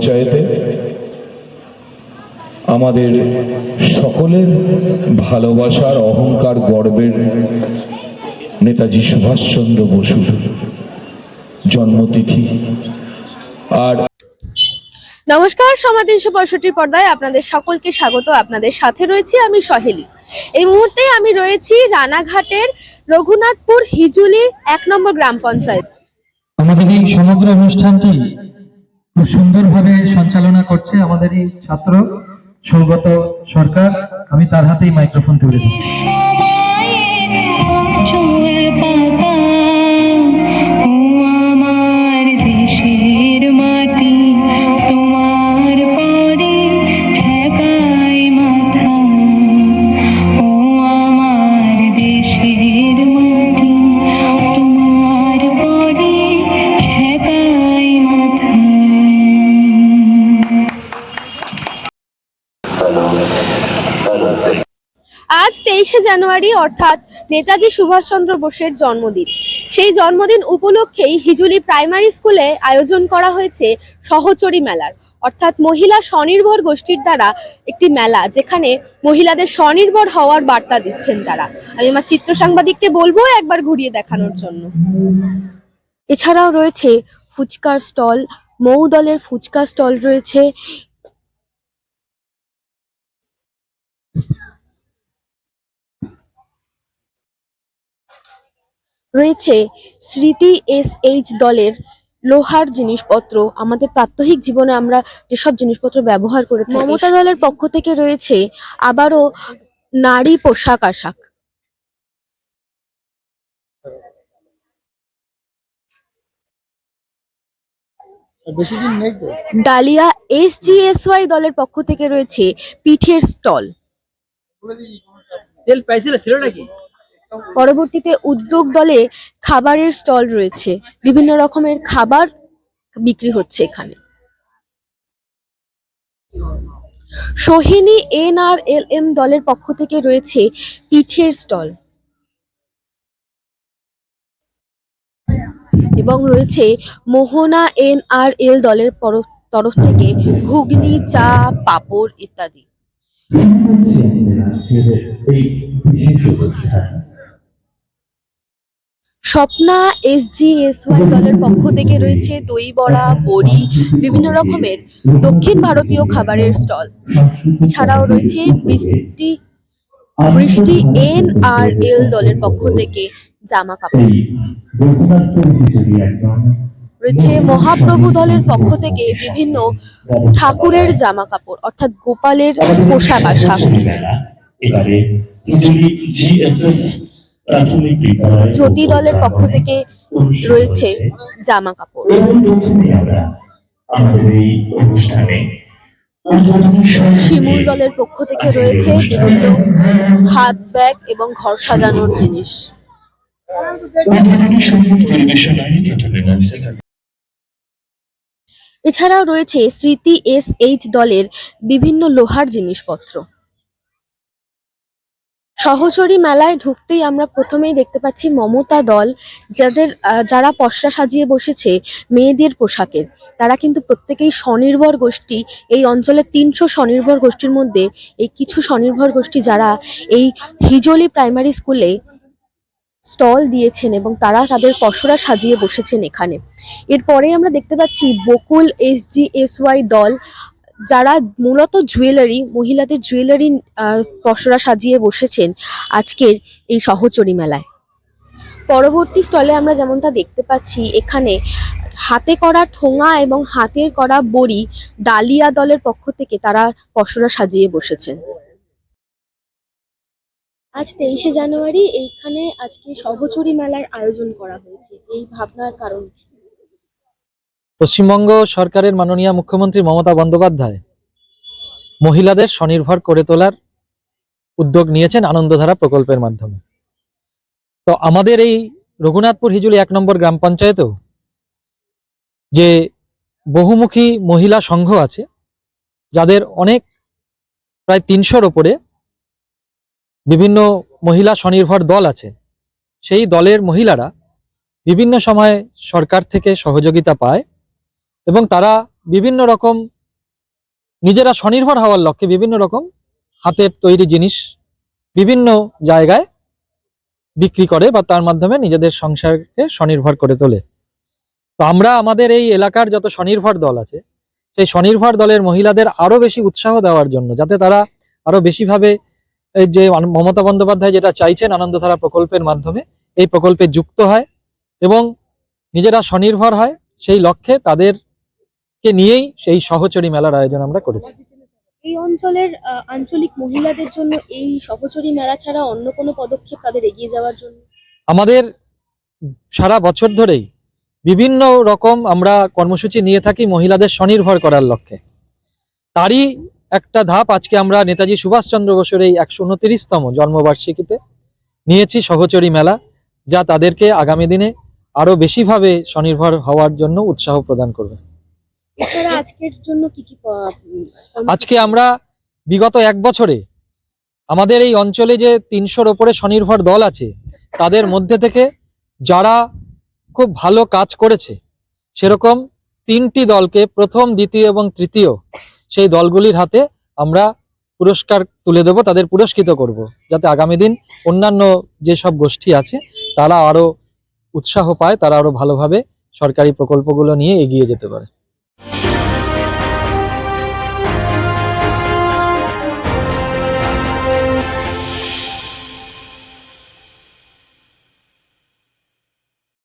পঞ্চায়েতে আমাদের সকলের ভালোবাসার অহংকার গর্বের নেতাজি সুভাষচন্দ্র বসুর জন্মতিথি। আর নমস্কার সময় তিনশো পঁয়ষট্টির পর্দায় আপনাদের সকলকে স্বাগত। আপনাদের সাথে রয়েছি আমি সহেলি। এই মুহূর্তে আমি রয়েছি রানাঘাটের রঘুনাথপুর হিজুলি এক নম্বর গ্রাম পঞ্চায়েত। আমাদের এই সমগ্র অনুষ্ঠানটি খুব সুন্দরভাবে সঞ্চালনা করছে আমাদেরই ছাত্র সৌগত সরকার। আমি তার হাতেই মাইক্রোফোন তুলে দিচ্ছি। আজ তেইশে জানুয়ারি, অর্থাৎ নেতাজি সুভাষচন্দ্র বোসের জন্মদিন। সেই জন্মদিন উপলক্ষেই হিজুলি প্রাইমারি স্কুলে আয়োজন করা হয়েছে সহচরী মেলার। অর্থাৎ মহিলা স্বনির্ভর গোষ্ঠীর দ্বারা একটি মেলা, যেখানে মহিলাদের স্বনির্ভর হওয়ার বার্তা দিচ্ছেন তারা। আমি আমার চিত্র সাংবাদিককে বলব একবার ঘুরিয়ে দেখানোর জন্য। এছাড়াও রয়েছে ফুচকার স্টল, মৌ দলের ফুচকা স্টল রয়েছে রয়েছে স্মৃতি এস এইচ দলের লোহার জিনিসপত্র। আমাদের প্রাত্যহিক জীবনে আমরা যেসব জিনিসপত্র ব্যবহার করে থাকি মমতা দলের পক্ষ থেকে রয়েছে আবারও নারী পোশাক আশাক। Dalia S G S Y দলের পক্ষ থেকে রয়েছে পিঠের স্টল। তেল পাইছিল ছিল নাকি? পরবর্তীতে উদ্যোগ দলে খাবারের স্টল রয়েছে। বিভিন্ন রকমের খাবার বিক্রি হচ্ছে এখানে। Sohini N R L M দলের পক্ষ থেকে রয়েছে পিঠের স্টল। এবং রয়েছে মোহনা এন আর এল দলের তরফ থেকে ঘুগনি, চা, পাপড় ইত্যাদি। Swapna S G S Y দলের পক্ষ থেকে রয়েছে দই বড়া, বড়ি, বিভিন্ন রকমের দক্ষিণ ভারতীয় খাবারের স্টল। এছাড়াও রয়েছে বৃষ্টি বৃষ্টি এন আর এল দলের পক্ষ থেকে জামা কাপড় রয়েছে মহাপ্রভু দলের পক্ষ থেকে বিভিন্ন ঠাকুরের জামা কাপড় অর্থাৎ গোপালের পোশাক আশাক। জ্যোতি দলের পক্ষ থেকে রয়েছে জামা কাপড়। শিমুল দলের পক্ষ থেকে রয়েছে বিভিন্ন হাত ব্যাগ এবং ঘর সাজানোর জিনিস। এছাড়াও রয়েছে স্মৃতি এস এইচ দলের বিভিন্ন লোহার জিনিসপত্র। সহচরী মেলায় ঢুকতেই আমরা প্রথমেই দেখতে পাচ্ছি মমতা দল, যাদের যারা পসরা সাজিয়ে বসেছে মেয়েদের পোশাকের। তারা কিন্তু প্রত্যেকেই স্বনির্ভর গোষ্ঠী। এই অঞ্চলের তিনশো স্বনির্ভর গোষ্ঠীর মধ্যে এই কিছু স্বনির্ভর গোষ্ঠী যারা এই হিজলি প্রাইমারি স্কুলে স্টল দিয়েছেন এবং তারা তাদের পসরা সাজিয়ে বসেছেন এখানে। এরপরে আমরা দেখতে পাচ্ছি Bakul S G S Y দল যারা মূলত জুয়েলারি মহিলাদের জুয়েলারি পসরা সাজিয়ে বসেছেন আজকের এই সহচরী মেলায়। পরবর্তী স্টলে আমরা যেমনটা দেখতে পাচ্ছি, এখানে হাতে করা ঠোঙা এবং হাতের করা বড়ি ডালিয়া দলের পক্ষ থেকে তারা পসরা সাজিয়ে বসেছেন। আজ তেইশে জানুয়ারি, এইখানে আজকে সহচরী মেলার আয়োজন করা হয়েছে। এই ভাবনার কারণ কি? পশ্চিমবঙ্গ সরকারের মাননীয় মুখ্যমন্ত্রী মমতা বন্দ্যোপাধ্যায় মহিলাদের স্বনির্ভর করে তোলার উদ্যোগ নিয়েছেন আনন্দধারা প্রকল্পের মাধ্যমে। তো আমাদের এই রঘুনাথপুর হিজুলি এক নম্বর গ্রাম পঞ্চায়েতেও যে বহুমুখী মহিলা সংঘ আছে, যাদের অনেক প্রায় তিনশোর ওপরে বিভিন্ন মহিলা স্বনির্ভর দল আছে, সেই দলের মহিলারা বিভিন্ন সময় সরকার থেকে সহযোগিতা পায়। এবং তারা বিভিন্ন রকম নিজেরা স্বনির্ভর হওয়ার লক্ষ্যে বিভিন্ন রকম হাতের তৈরি জিনিস বিভিন্ন জায়গায় বিক্রি করে বা তার মাধ্যমে নিজেদের সংসারকে স্বনির্ভর করে তোলে। তো আমরা আমাদের এই এলাকার যত স্বনির্ভর দল আছে, সেই স্বনির্ভর দলের মহিলাদের আরও বেশি উৎসাহ দেওয়ার জন্য, যাতে তারা আরও বেশিভাবে এই যে মমতা বন্দ্যোপাধ্যায় যেটা চাইছেন আনন্দধারা প্রকল্পের মাধ্যমে, এই প্রকল্পে যুক্ত হয় এবং নিজেরা স্বনির্ভর হয়, সেই লক্ষ্যে তাদেরকে নিয়েই সেই সহচরী মেলার আয়োজন আমরা করেছি। এই অঞ্চলের আঞ্চলিক মহিলাদের জন্য এই সহচরী মেলা ছাড়া অন্য কোনো পদক্ষেপ তাদের এগিয়ে যাওয়ার জন্য? আমাদের সারা বছর ধরেই বিভিন্ন রকম আমরা কর্মসূচি নিয়ে থাকি মহিলাদের স্বনির্ভর করার লক্ষ্যে। তারই একটা ধাপ আজকে আমরা নেতাজি সুভাষচন্দ্র বসুর এই একশো উনত্রিশতম জন্মবার্ষিকীতে নিয়েছি সহচরী মেলা যা তাদেরকে আগামী দিনে আরও বেশিভাবে স্বনির্ভর হওয়ার জন্য উৎসাহ প্রদান করবে। আজকে আমরা বিগত এক বছরে আমাদের এই অঞ্চলে যে তিনশোর ওপরে স্বনির্ভর দল আছে, তাদের মধ্যে থেকে যারা খুব ভালো কাজ করেছে, সেরকম তিনটি দলকে প্রথম, দ্বিতীয় এবং তৃতীয় সেই দলগুলির হাতে আমরা পুরস্কার তুলে দেব, তাদের পুরস্কৃত করব, যাতে আগামী দিন অন্যান্য যেসব গোষ্ঠী আছে, তারা আরও উৎসাহ পায়, তারা আরও ভালোভাবে সরকারি প্রকল্পগুলো নিয়ে এগিয়ে যেতে পারে।